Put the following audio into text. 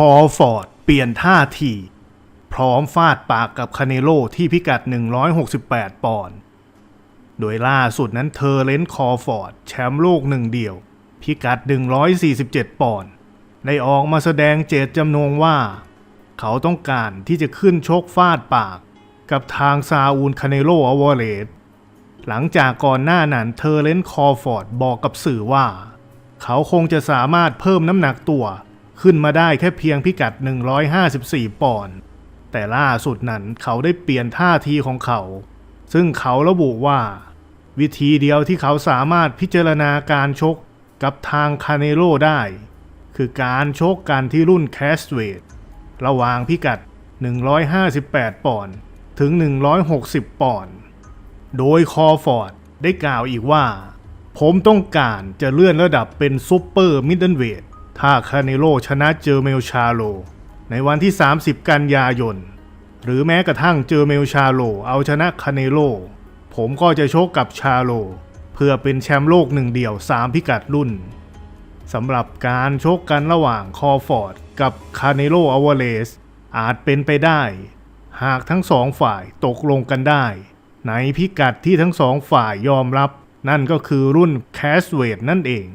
คอฟอร์ดเปลี่ยนท่าทีพร้อมฟาดปากกับคาเนโลที่พิกัด 168 ปอนด์ โดยล่าสุดนั้นเธอเลนคอฟอร์ด แชมป์โลกหนึ่งเดียว พิกัด 147 ปอนด์ ได้ออกมาแสดงเจตจำนงว่า เขาต้องการที่จะขึ้นชกฟาดปากกับทางซาอูลคาเนโลอวอเรสหลังจากก่อนหน้านั้นเธอเลนคอฟอร์ดบอกกับสื่อว่า เขาคงจะสามารถเพิ่มน้ำหนักตัว ขึ้นมาได้แค่เพียงพิกัด 154 ปอนด์แต่ล่าสุดนั้นเขาได้เปลี่ยนท่าทีของเขา ซึ่งเขาระบุว่า วิธีเดียวที่เขาสามารถพิจารณาการชกกับทางคาเนโลได้ คือการชกกันที่รุ่นแคสเวทระหว่างพิกัด 158 ปอนด์ถึง 160 ปอนด์โดยคอฟอร์ดได้กล่าวอีกว่า ผมต้องการจะเลื่อนระดับเป็นซูเปอร์มิดเดิลเวท ถ้าคาเนโลชนะเจอเมลชาโล ในวันที่ 30 กันยายน หรือแม้กระทั่งเจอเมลชาโล เอาชนะคาเนโล ผมก็จะชกกับชาโล เพื่อเป็นแชมป์โลกหนึ่งเดียว 3 พิกัดรุ่นสำหรับการชกกันระหว่างคอฟอร์ดกับคาเนโลอวาเลสอาจเป็นไปได้ หากทั้งสองฝ่ายตกลงกันได้ ในพิกัดที่ทั้งสองฝ่ายยอมรับ นั่นก็คือรุ่นแคสเวทนั่นเอง